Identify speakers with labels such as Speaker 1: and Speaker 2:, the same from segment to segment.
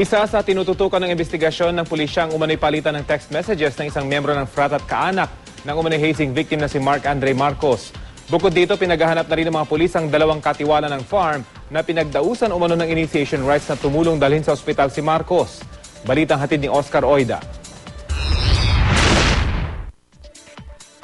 Speaker 1: Isa sa tinututukan ng investigasyon ng pulisya ang umano'y palitan ng text messages ng isang membro ng frat at kaanak ng umano'y hazing victim na si Mark Andre Marcos. Bukod dito, pinaghahanap na rin ng mga pulis ang dalawang katiwala ng farm na pinagdausan umano ng initiation rights na tumulong dalhin sa ospital si Marcos. Balitang hatid ni Oscar Oida.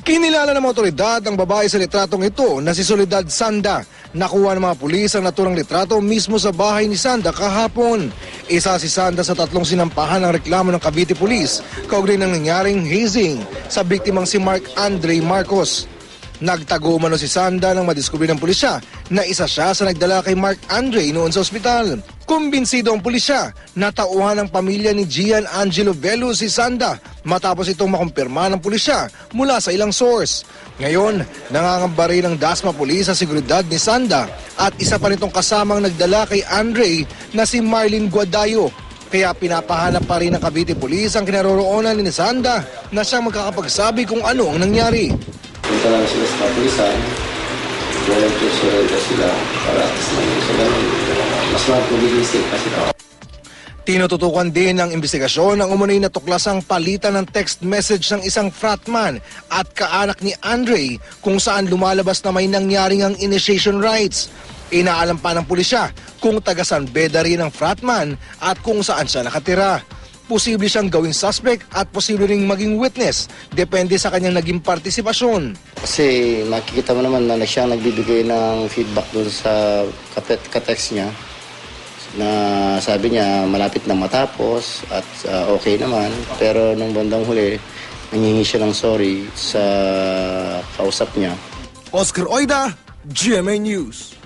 Speaker 2: Kinilala ng mga otoridad ang babae sa litratong ito na si Soledad Sanda. Nakuha ng mga pulis ang naturang litrato mismo sa bahay ni Sanda kahapon. Isa si Sanda sa tatlong sinampahan ng reklamo ng Cavite Police kaugnay ng nangyaring hazing sa biktimang si Mark Andre Marcos. Nagtago umano si Sanda nang madiskubre ng pulisya na isa siya sa nagdala kay Mark Andre noon sa ospital. Kumbinsido ang pulisya na tauhan ng pamilya ni Gian Angelo Velo si Sanda matapos itong makumpirma ng pulisya mula sa ilang source. Ngayon, nangangamba rin ng Dasma Police sa seguridad ni Sanda at isa pa nitong kasamang nagdala kay Andre na si Marlene Guadayo. Kaya pinapahanap pa rin ng Cavite Police ang kinaroroonan ni Sanda na siyang magkakapagsabi kung ano ang nangyari.
Speaker 3: punta lang sila sa kapulisan, walang tusurrender sila para at least Mas magpagiging safe kasi daw.
Speaker 2: Tinututukan din ng investigasyon ang umunoy na tuklasang palitan ng text message ng isang fratman at kaanak ni Andre kung saan lumalabas na may nangyaring ang initiation rights. Inaalam pa ng pulisya kung taga San Beda rin ang fratman at kung saan siya nakatira. Posible siyang gawing suspect at posible ring maging witness depende sa kanyang naging partisipasyon.
Speaker 3: Kasi makikita mo naman na siya nagbibigay ng feedback dun sa katext niya na sabi niya malapit na matapos at uh, okay naman. Pero nung bandang huli, nangingi siya ng sorry sa kausap niya.
Speaker 2: Oscar Oida, GMA News.